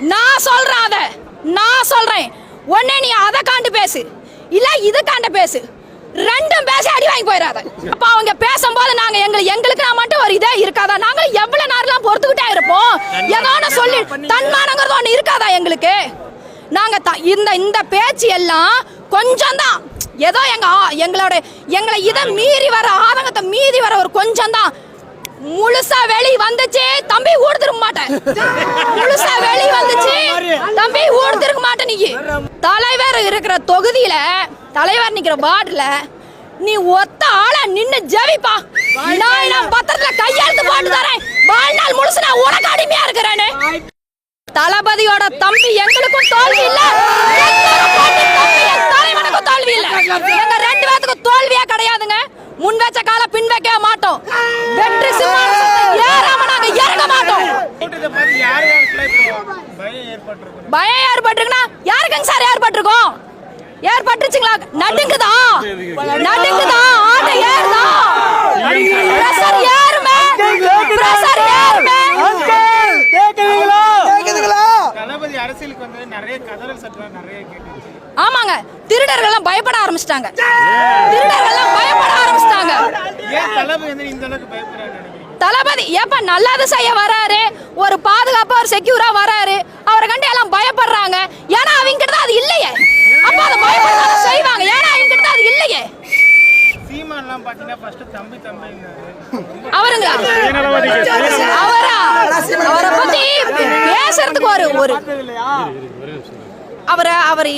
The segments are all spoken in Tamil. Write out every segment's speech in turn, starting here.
நான் சொல்றேன் அத. நான் சொல்றேன். ஒன்னே நீ அதை காண்டு பேசு. இல்ல இது காண்ட பேசு. ரெண்டும் பேசி அடி வாங்கி போயிடாத அப்ப அவங்க பேசும்போது நாங்க எங்களை எங்களுக்கு நான் மட்டும் ஒரு இதே இருக்காதா? நாங்க எவ்வளவு நேரம் பொறுத்துக்கிட்டே இருப்போம். ஏதோ ஒண்ணு சொல்லி தன்மானங்கிறது ஒண்ணு இருக்காதா எங்களுக்கு? நாங்க த- இந்த இந்த பேச்சு எல்லாம் கொஞ்சம் தான். ஏதோ எங்க எங்களோட எங்களை இதை மீறி வர ஆதங்கத்தை மீறி வர ஒரு கொஞ்சம் தான். முழுசா வெளி வந்துச்சு. தம்பி ஊடுதிருக்க மாட்டேன். முழுசா வெளி வந்துச்சு. தம்பி ஊடுதிருக்க மாட்டேன் நீ. தலைவர் இருக்கிற தொகுதியில தலைவர் நிக்கிற வார்டுல நீ ஒத்த ஆளா நின்னு ஜெபிப்பா. நான் நான் பத்திரத்துல கையெழுத்து போட்டு தரேன். வாழ்நாள் முழுசு நான் உனக்கு அடிமையா இருக்கிறேன்னு தளபதியோட தம்பி எங்களுக்கும் தோல்வி இல்ல எங்களோட பாட்டி தம்பி என் தலைவனுக்கும் தோல்வி இல்ல எங்க ரெண்டு பேத்துக்கும் தோல்வியே கிடையாதுங்க. முன் வச்ச கால பின் வைக்க மாட்டோம். வெற்றி சிம்மாசனத்தை ஏறாம நாங்க இறங்க மாட்டோம். பயம் ஏற்பட்டிருக்குன்னா யாருக்குங்க சார் ஏற்பட்டிருக்கும்? ஏற்பட்டுருச்சுங்களா? நடுங்குதா? நடுங்குதா? ஆட்டை ஏறுதா பிரஷர் ஏறுமே பிரஷர் ஏறுமே தளபதி அரசியலுக்கு வந்து நிறைய கதறல் சட்டம் நிறைய கேட்டுச்சு ஆமாங்க திருடர்கள்லாம் பயப்பட ஆரம்பிச்சிட்டாங்க. திருடர்கள்லாம் பயப்பட ஆரம்பிச்சிட்டாங்க. ஏன் தளபதி ஏப்பா நல்லது செய்ய வராரு. ஒரு பாதுகாப்பா ஒரு செக்யூரா வராரு. அவரை கண்டு எல்லாம் பயப்படுறாங்க. ஏன்னா அவங்க கிட்ட தான் அது இல்லையே. அப்ப அதை பயப்படாத செய்வாங்க. ஏன்னா அவங்க கிட்ட தான் அது இல்லையே. அவருங்களா? அவரா? அவரை பத்தி பேசுறதுக்கு ஒரு ஒரு அவரை அவர்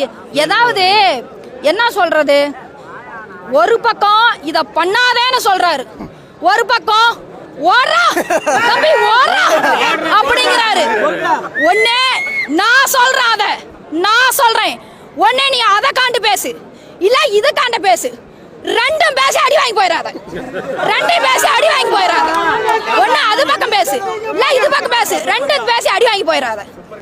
ஏதாவது என்ன சொல்றது? ஒரு பக்கம் இத பண்ணாதேன்னு சொல்றாரு. ஒரு பக்கம் ஓரா தம்பி ஓடுறா அப்படிங்கிறாரு. ஒண்ணே நான் சொல்றேன் அத. நான் சொல்றேன். ஒண்ணே நீ அதை காண்டு பேசு. இல்ல இது காண்ட பேசு. ரெண்டும் பேசி அடி வாங்கி போயிடாத ரெண்டும் பேசி அடி வாங்கி போயிடாத ஒண்ணு அது பக்கம் பேசு. இல்ல இது பக்கம் பேசு. ரெண்டும் பேசி அடி வாங்கி போயிடாத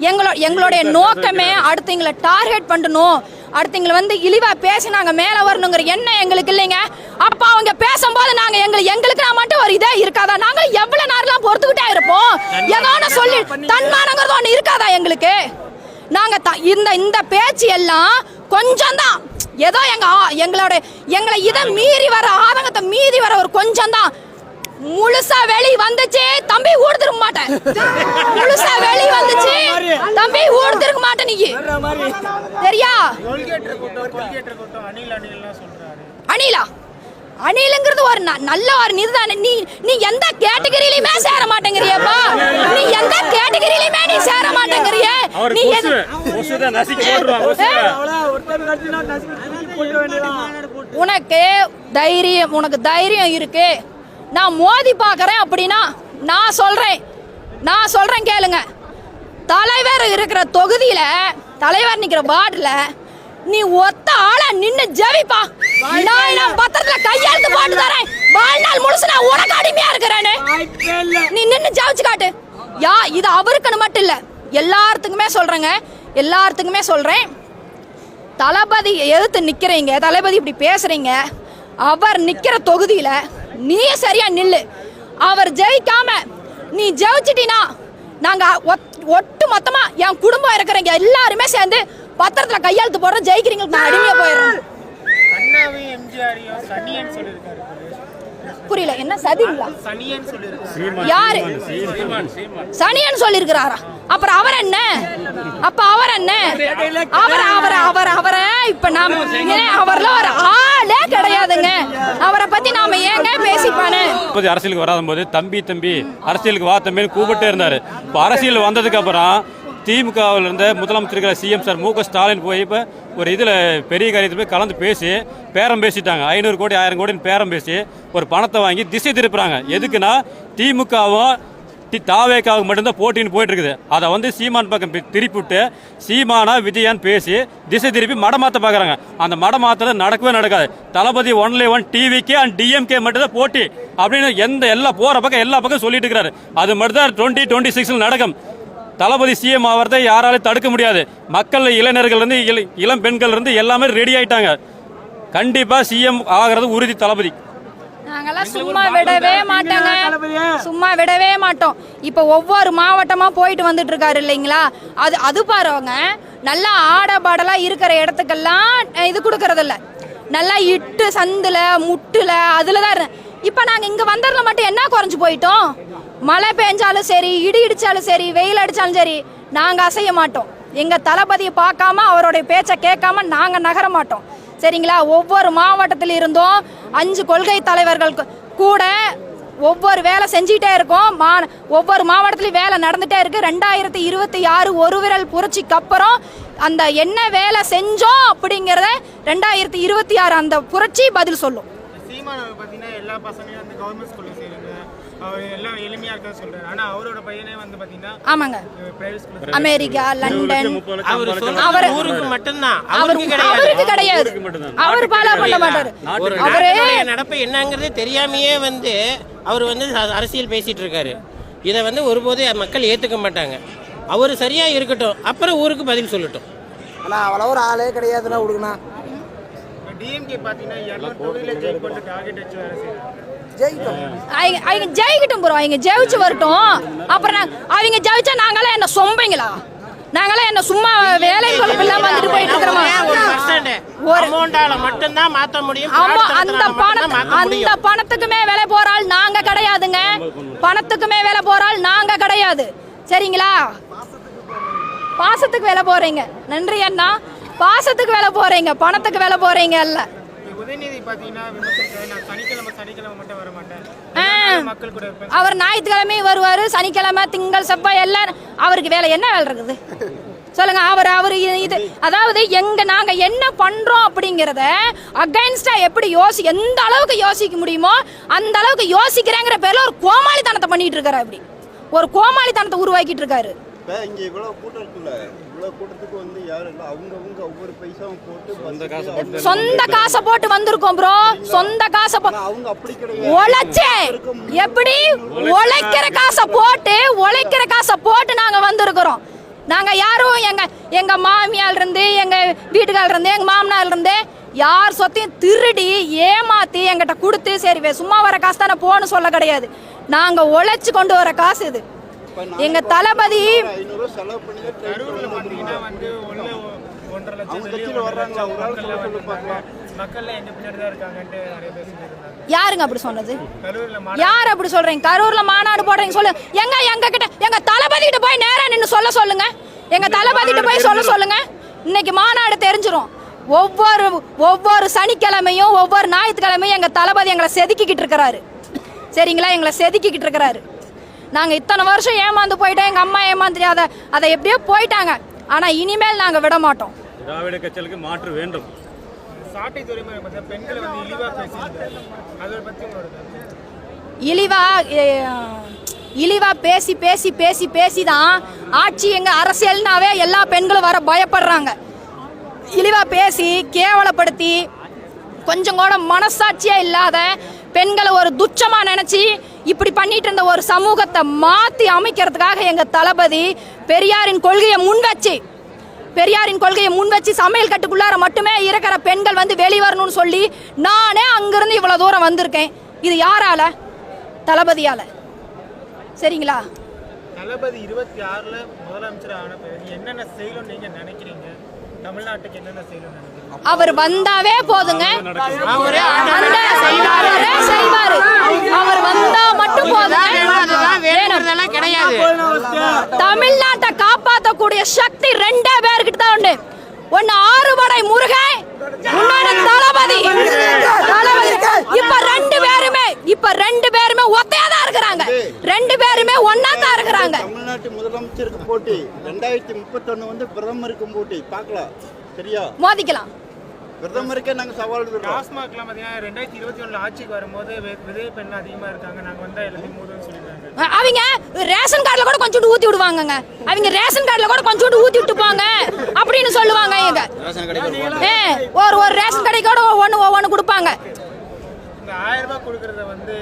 எங்களோட எங்களுடைய நோக்கமே அடுத்தவங்களை டார்கெட் பண்ணணும். அடுத்தவங்களை வந்து இழிவா பேசி நாங்க மேல வரணுங்கிற எண்ணம் எங்களுக்கு இல்லைங்க. அப்ப அவங்க பேசும்போது நாங்க எங்களுக்கு எங்களுக்கு நான் மட்டும் ஒரு இதே இருக்காதா? நாங்க எவ்வளவு நேரம்லாம் பொறுத்துக்கிட்டே இருப்போம்? ஏதோ ஒண்ணு சொல்லி தன்மானங்கிறது ஒண்ணு இருக்காதா எங்களுக்கு? நாங்க த- இந்த இந்த பேச்சு எல்லாம் கொஞ்சம் தான் ஏதோ எங்க ஆ- எங்களோட எங்களை இதை மீறி வர ஆதங்கத்தை மீறி வர ஒரு கொஞ்சம் தான் முழுசா வெளி வந்துச்சு. தம்பி ஊடுதிருக்க மாட்டேன். முழுசா வெளி வந்துச்சு. தம்பி ஊடுதிருக்க நீ சரியா அணில் அணிலுங்கிறது ஒரு ந- நல்ல ஒரு நிறுதானே நீ நீ எந்த கேட்டகரியிலுமே சேர மாட்டேங்கிறியப்பா. நீ எந்த கேட்டகரியிலுமே நீ சேர மாட்டேங்கிறிய. நீ உனக்கு தைரியம் உனக்கு தைரியம் இருக்கு. நான் மோதி பார்க்கறேன் அப்படின்னா நான் சொல்றேன். நான் சொல்றேன் கேளுங்க. தலைவர் இருக்கிற தொகுதியில தலைவர் நிக்கிற வார்டுல நீ ஒத்த ஆளா நின்னு ஜெபிப்பா. நான் நான் பத்திரத்துல கையெழுத்து போட்டு தரேன். வாழ்நாள் முழுசு நான் உனக்கு அடிமையா இருக்கிறேன்னு நீ நின்னு ஜெபிச்சு காட்டு. யா இது அவருக்குன்னு மட்டும் இல்ல. எல்லாத்துக்குமே சொல்றேங்க. எல்லாத்துக்குமே சொல்றேன். தளபதி எதிர்த்து நிக்கிறீங்க தளபதி இப்படி பேசுறீங்க. அவர் நிக்கிற தொகுதியில நீ சரியா நில்லு. அவர் ஜெயிக்காம நீ ஜெயிச்சிட்டினா நாங்கள் ஒத்- ஒட்டு மொத்தமாக என் குடும்பம் இருக்கிறவங்க எல்லாருமே சேர்ந்து பத்திரத்தில் கையெழுத்து போடுறோம் ஜெயிக்கிறீங்களுக்கு நான் அடிமையாக போயிடுறோம் புரியல என்ன சதிங்களா யாரு? சனியன் சொல்லிருக்கிறாரா? அப்புறம் அவர் என்ன? அப்ப அவர் என்ன? அவர் அவர் அவர் அவரை இப்ப நாம ஏன் அவர்ல ஒரு ஆளே கிடையாதுங்க. அவரை பத்தி நாம ஏங்க பேசிப்பானு. அரசியலுக்கு வராத போது தம்பி தம்பி அரசியலுக்கு வா தம்பின்னு கூப்பிட்டே இருந்தாரு. இப்போ அரசியல் வந்ததுக்கு அப்புறம் திமுகவில் இருந்த முதலமைச்சர் சிஎம் சார் மு க ஸ்டாலின் போய் இப்போ ஒரு இதில் பெரிய காரியத்தில் போய் கலந்து பேசி பேரம் பேசிட்டாங்க. ஐநூறு கோடி ஆயிரம் கோடின்னு பேரம் பேசி ஒரு பணத்தை வாங்கி திசை திருப்புறாங்க. எதுக்குன்னா திமுகவும் டி தாவேக்காவுக்கு மட்டும்தான் போட்டின்னு போயிட்டு இருக்குது அதை வந்து சீமான் பக்கம் திருப்பி விட்டு சீமானா விஜயான்னு பேசி திசை திருப்பி மடமாத்த பார்க்குறாங்க. அந்த மடமாத்திரம் நடக்கவே நடக்காது. Thalapathy only one TVK and DMK மட்டும்தான் போட்டி அப்படின்னு எந்த எல்லா போகிற பக்கம் எல்லா பக்கம் சொல்லிட்டு இருக்கிறாரு. அது மட்டும் தான் டுவெண்ட்டி டுவெண்ட்டி சிக்ஸில் நடக்கும். தளபதி சிஎம் ஆகிறதை யாராலையும் தடுக்க முடியாது. மக்கள் இளைஞர்கள் இருந்து இள- இளம் பெண்கள் இருந்து எல்லாமே ரெடி ஆயிட்டாங்க. கண்டிப்பாக சிஎம் ஆகிறது உறுதி தளபதி. நாங்கெல்லாம் சும்மா விடவே மாட்டோங்க. சும்மா விடவே மாட்டோம். இப்போ ஒவ்வொரு மாவட்டமா போயிட்டு வந்துட்டு இருக்காரு இல்லைங்களா? அது அது பாருங்க. நல்லா ஆடபாடலா இருக்கிற இடத்துக்கெல்லாம் இது கொடுக்கறது இல்ல நல்லா இட்டு சந்துல முட்டுல அதுல தான் இருந்தேன் இப்போ நாங்க இங்க வந்ததுல மட்டும் என்ன குறைஞ்சு போயிட்டோம்? மழை பெஞ்சாலும் சரி இடி இடிச்சாலும் சரி வெயில் அடித்தாலும் சரி நாங்கள் அசைய மாட்டோம். எங்கள் தளபதியை பார்க்காம அவருடைய பேச்சை கேட்காம நாங்கள் நகர மாட்டோம். சரிங்களா? ஒவ்வொரு மாவட்டத்தில் இருந்தும் அஞ்சு கொள்கை தலைவர்கள் கூட ஒவ்வொரு வேலை செஞ்சுட்டே இருக்கோம். மா ஒவ்வொரு மாவட்டத்திலையும் வேலை நடந்துகிட்டே இருக்குது ரெண்டாயிரத்தி இருபத்தி ஆறு ஒரு விரல் புரட்சிக்கு அப்புறம் அந்த என்ன வேலை செஞ்சோம் அப்படிங்கிறத ரெண்டாயிரத்தி இருபத்தி ஆறு அந்த புரட்சி பதில் சொல்லும். எல்லா பசங்களையும் கவர்மெண்ட் எல்லாம் எளிமையா இருக்கான்னு சொல்றாரு. ஆனா அவரோட பையனே வந்து பார்த்தீங்கன்னா ஆமாங்க. பிரைவேட் ஸ்கூல்ல அமெரிக்கா லண்டன். அவர் அவர் ஊருக்கு மட்டும்தான். அவர் அவருக்கு கிடையாது. அவருக்கு கிடையாது. அவர் ஃபாலோ பண்ண மாட்டாரு. ஒரு அவரே நாட்டினுடைய நடப்பு என்னங்கிறது தெரியாமையே வந்து அவர் வந்து அரசியல் பேசிட்டு இருக்காரு. இதை வந்து ஒருபோதும் மக்கள் ஏத்துக்க மாட்டாங்க. அவர் சரியா இருக்கட்டும். அப்புறம் ஊருக்கு பதில் சொல்லட்டும். அவ்வளோ ஒரு ஆளே கிடையாதுண்ணா விடுங்கண்ணா டிஎம்கே பார்த்தீங்கன்னா இரநூறு தொகுதியில டார்கெட் வச்சு வேலை செய்யறாங்க. அவங்க அவங்க ஜெயிக்கட்டும் ப்ரோ அவங்க ஜெயிச்சு வரட்டும். அப்புறம் நான் அவங்க ஜெயிச்சா நாங்களாம் என்ன சொம்பைங்களா? நாங்களாம் என்ன சும்மா வேலை கொழுப்பு இல்லாம வந்துட்டு போயிட்டு இருக்கிறோமா? ஒரு அமௌண்டால மட்டும்தான் மாத்த முடியும். ஆமா அந்த பணம் அந்த பணத்துக்குமே வேலை போறாள் நாங்க கிடையாதுங்க. பணத்துக்குமே வேலை போறாள் நாங்க கிடையாது. சரிங்களா? பாசத்துக்கு வேலை போறீங்க. நன்றி அண்ணா. பாசத்துக்கு வேலை போறீங்க பணத்துக்கு வேலை போறீங்க இருப்பேன் அவர் ஞாயிற்றுக்கிழமையும் வருவாரு சனிக்கிழமை திங்கள் செவ்வாய் எல்லாம் அவருக்கு வேலை. என்ன வேலை இருக்குது? சொல்லுங்க அவர் அவர் இது- இது. அதாவது எங்க நாங்க என்ன பண்றோம் அப்படிங்கறத அகைன்ஸ்டா எப்படி யோசி எந்த அளவுக்கு யோசிக்க முடியுமோ அந்த அளவுக்கு யோசிக்கிறேங்கிற பேர்ல ஒரு கோமாளித்தனத்தை பண்ணிட்டு இருக்காரு அப்படி. ஒரு கோமாளித்தனத்தை உருவாக்கிட்டு இருக்காரு. இப்போ இங்கே இவ்வளோ கூட்டம் இருக்குல்ல? இவ்வளோ கூட்டத்துக்கு வந்து யாரும் இல்லை? அவங்கவுங்க ஒவ்வொரு பைசாவும் போட்டு சொந்த காசை போட்டு சொந்த காசை போட்டு வந்திருக்கோம் ப்ரோ சொந்த காசை அவங்க அப்படி கிடையாது. உழைச்சே எப்படி? உழைக்கிற காசை. போட்டு உழைக்கிற காசை போட்டு நாங்க வந்திருக்கிறோம். நாங்க யாரும் எங்க எங்க மாமியார் இருந்து எங்க வீட்டுக்காரர் இருந்து எங்க மாமனார் இருந்து யார் சொத்தையும் திருடி ஏமாத்தி எங்கிட்ட கொடுத்து சரி வே, சும்மா வர காசு தானே போன்னு சொல்ல கிடையாது. நாங்க உழைச்சு கொண்டு வர காசு இது. எங்க தளபதி யாருங்க அப்படி சொன்னது? யார் அப்படி சொல்றீங்க? கரூர்ல மாநாடு போடுறீங்க சொல்லு. எங்க எங்க கிட்ட எங்க தளபதி கிட்ட போய் நேரா நின்னு சொல்ல சொல்லுங்க. எங்க தளபதி கிட்ட போய் சொல்ல சொல்லுங்க. இன்னைக்கு மாநாடு தெரிஞ்சிரும். ஒவ்வொரு ஒவ்வொரு சனிக்கிழமையும் ஒவ்வொரு ஞாயிற்றுக்கிழமையும் எங்க தளபதி எங்களை செதுக்கிக்கிட்டு இருக்கிறாரு. சரிங்களா? எங்களை செதுக்கிக்கிட்டு இருக்கிறாரு. நாங்க இத்தனை வருஷம் ஏமாந்து போயிட்டோம். எங்க அம்மா ஏமாந்து அதை அதை எப்படியோ போயிட்டாங்க. ஆனா இனிமேல் நாங்க விட மாட்டோம். திராவிட கட்சிகளுக்கு மாற்று வேண்டும். சாட்டை துறைமுறை பார்த்தா பெண்களை வந்து இழிவா இழிவா பேசி பேசி பேசி பேசி தான் ஆட்சி எங்க அரசியல்னாவே எல்லா பெண்களும் வர பயப்படுறாங்க. இழிவா பேசி கேவலப்படுத்தி கொஞ்சம் கூட மனசாட்சியே இல்லாத பெண்களை ஒரு துச்சமா நினைச்சு இப்படி பண்ணிட்டு இருந்த ஒரு சமூகத்தை மாத்தி அமைக்கிறதுக்காக எங்க தளபதி பெரியாரின் கொள்கையை முன் வச்சு பெரியாரின் கொள்கையை முன் வச்சு சமையல் கட்டுக்குள்ளார மட்டுமே இருக்கிற பெண்கள் வந்து வெளிவரணும்னு சொல்லி நானே அங்கிருந்து இவ்வளவு தூரம் வந்திருக்கேன். இது யாரால? தளபதியால. சரிங்களா? தளபதி இருபத்தி ஆறுல முதலமைச்சர் ஆன பிறகு என்னென்ன செய்யணும்னு நீங்க நினைக்கிறீங்க? தமிழ்நாட்டுக்கு என்னென்ன நினைக்கிறீங்க? அவர் வந்தாவே போதுங்க. செய்வாரு. அவர் வந்தா மட்டும் போதுங்க அதுதான் வேணுங்கிறதெல்லாம் கிடையாது. தமிழ்நாட்டை காப்பாத்தக்கூடிய சக்தி ரெண்டே பேர்கிட்ட தான் உண்டு. ஒன்னு ஆறுபடை முருகன் இன்னொன்னு தளபதி. தளபதி. இப்ப ரெண்டு பேருமே இப்ப ரெண்டு பேருமே ஒத்தையா தான் இருக்கிறாங்க. ரெண்டு பேருமே ஒன்னா தான் இருக்கிறாங்க. தமிழ்நாட்டு முதலமைச்சருக்கு போட்டி. ரெண்டாயிரத்தி முப்பத்தொன்னு வந்து பிரதமருக்கும் போட்டி. பார்க்கலாம். சரியா? மோதிக்கலாம். பிரதமருக்கே நாங்கள் சவால் விடுறோம். டாஸ்மாக்லாம் பார்த்தீங்கன்னா ரெண்டாயிரத்தி இருபத்தி ஒண்ணுல ஆட்சிக்கு வரும்போது வி- விதவை பெண் அதிகமா இருக்காங்க. நாங்க வந்தா எல்லாத்தையும் மூடுன்னு சொல்லிட்டாங்க அவங்க ரேஷன் கார்டுல கூட கொஞ்சோண்டு ஊத்தி விடுவாங்கங்க. அவங்க ரேஷன் கார்டுல கூட கொஞ்சோண்டு ஊத்தி விட்டு போங்க அப்படின்னு சொல்லுவாங்க எங்க ஏ, ஒரு ஒரு ரேஷன் கடை கூட ஒவ்வொன்று ஒவ்வொன்று கொடுப்பாங்க. இந்த ஆயிரம் ரூபாய் கொடுக்கறத வந்து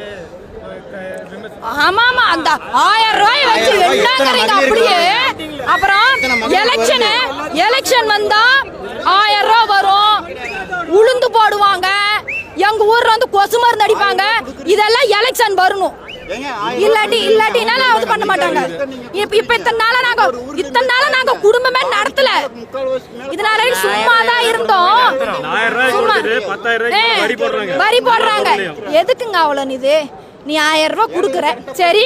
அந்த ஆயிரம் ரூபாய் வச்சு என்னங்கிறீங்க அப்படியே. அப்புறம் எலெக்ஷன் எலெக்ஷன் வந்தா ஆயிரம் ரூபாய் வரும். உளுந்து போடுவாங்க. எங்க ஊர்ல வந்து கொசு மருந்து அடிப்பாங்க. இதெல்லாம் எலெக்ஷன் வரணும். இல்லாட்டி இல்லாட்டினால அது பண்ண மாட்டாங்க. இப்ப இப்ப இத்தனை நாளா நாங்க இத்தனை நாளா நாங்க குடும்பமே நடத்தல. இதனால சும்மா தான் இருந்தோம். சும்மா. வரி போடுறாங்க. எதுக்குங்க அவ்வளவு இது? நீ ஆயிரம் ரூபாய் கொடுக்குற. சரி.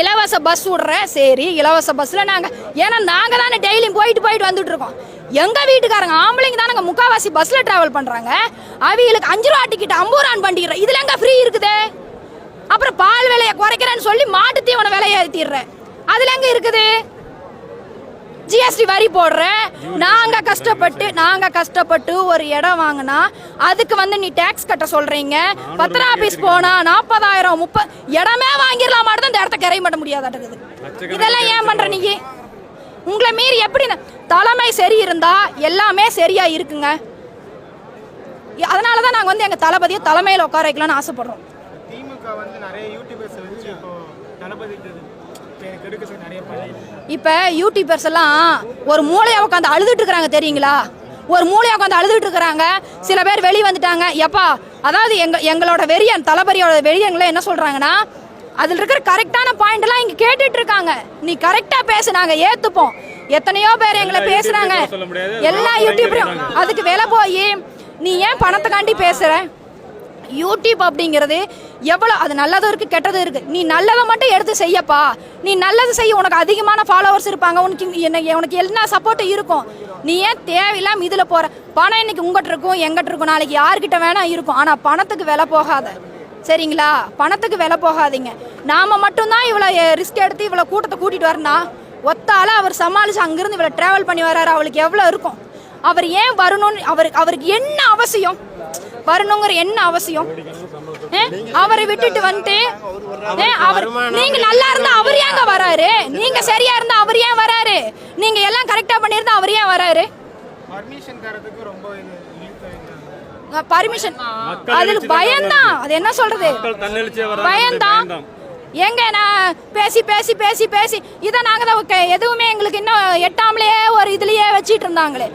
இலவச பஸ் விடுற. சரி இலவச பஸ்ல நாங்க ஏன்னா நாங்க தானே டெய்லியும் போயிட்டு போயிட்டு வந்துட்டு இருக்கோம். எங்க வீட்டுக்காரங்க ஆம்பளைங்க தானங்க முக்காவாசி பஸ்ல டிராவல் பண்றாங்க. அவங்களுக்கு அஞ்சு ரூபா டிக்கெட் ஐம்பது ரூபான்னு பண்ணிக்கிறேன் இதுல எங்க ஃப்ரீ இருக்குதே? அப்புறம் பால் விலையை குறைக்கிறேன்னு சொல்லி மாட்டு தீவன விலையை ஏற்றிடுறேன் அதுல எங்க இருக்குது? ஜிஎஸ்டி வரி போடுறேன். நாங்க கஷ்டப்பட்டு நாங்க கஷ்டப்பட்டு ஒரு இடம் வாங்கினா அதுக்கு வந்து நீ டேக்ஸ் கட்ட சொல்றீங்க. பத்திர ஆபீஸ் போனா நாற்பதாயிரம் முப்பது இடமே வாங்கிடலாம் மாட்டேன் இந்த இடத்த கரை பண்ண முடியாதாட்டுக்குது இதெல்லாம் ஏன் பண்ற நீ? உங்களை மீறி எப்படி தலைமை சரி இருந்தா எல்லாமே சரியா இருக்குங்க அதனால தான் நாங்கள் வந்து எங்கள் தளபதியை தலைமையில் உட்கார வைக்கலாம்னு ஆசைப்படுறோம். திமுக வந்து நிறைய யூடியூபர்ஸ் வச்சு தளபதிக்கு இப்போ யூடியூபர்ஸ் எல்லாம் ஒரு மூளையை உட்காந்து அழுதுட்டு இருக்கிறாங்க தெரியுங்களா? ஒரு மூளையை உட்காந்து அழுதுட்டு இருக்கிறாங்க. சில பேர் வெளியே வந்துட்டாங்க. எப்பா அதாவது எங்க எங்களோட வெறியன் தளபதியோட வெறியங்களை என்ன சொல்றாங்கன்னா அதில் இருக்கிற கரெக்டான பாயிண்ட் எல்லாம் இங்க கேட்டுட்டு இருக்காங்க நீ கரெக்டா பேசு நாங்க ஏத்துப்போம். எத்தனையோ பேர் எங்களை முடியாது. எல்லா பயங்கர அதுக்கு விலை போய் நீ ஏன் பணத்துக்காண்டி பேசுற? யூடியூப் அப்படிங்கிறது எவ்வளோ அது நல்லதும் இருக்கு கெட்டதும் இருக்கு. நீ நல்லதை மட்டும் எடுத்து செய்யப்பா. நீ நல்லது செய்ய உனக்கு அதிகமான ஃபாலோவர்ஸ் இருப்பாங்க. உனக்கு என்ன உனக்கு என்ன சப்போர்ட்டும் இருக்கும். நீ ஏன் தேவையில்லாம இதுல போற? பணம் இன்னைக்கு உங்ககிட்ட இருக்கும் எங்கிட்ட இருக்கும். நாளைக்கு யார்கிட்ட வேணா இருக்கும். ஆனா பணத்துக்கு விலை போகாத. சரிங்களா? பணத்துக்கு விலை போகாதீங்க. நாம மட்டும்தான் இவ்வளோ ரிஸ்க் எடுத்து இவ்வளோ கூட்டத்தை கூட்டிட்டு வரனா ஒத்தால அவர் சமாளிச்சு அங்கிருந்து இவ்வளோ டிராவல் பண்ணி வர்றாரு அவளுக்கு எவ்வளோ இருக்கும்? அவர் ஏன் வரணும்னு அவருக்கு அவருக்கு என்ன அவசியம்? வரணுங்கிற என்ன அவசியம்? அவரை விட்டுட்டு வந்துட்டு அவர் நீங்க நல்லா இருந்தா அவர் ஏங்க வராரு? நீங்க சரியா இருந்தா அவர் ஏன் வராரு? நீங்க எல்லாம் கரெக்டா பண்ணியிருந்தா அவர் ஏன் வராரு? பர்மிஷன் அதுல பயம்தான். அது என்ன சொல்றது? பயம்தான். எங்க நான் பேசி பேசி பேசி பேசி இதை நாங்க தான் எதுவுமே எங்களுக்கு இன்னும் எட்டாமலேயே ஒரு இதுலயே வச்சிட்டு இருந்தாங்களே.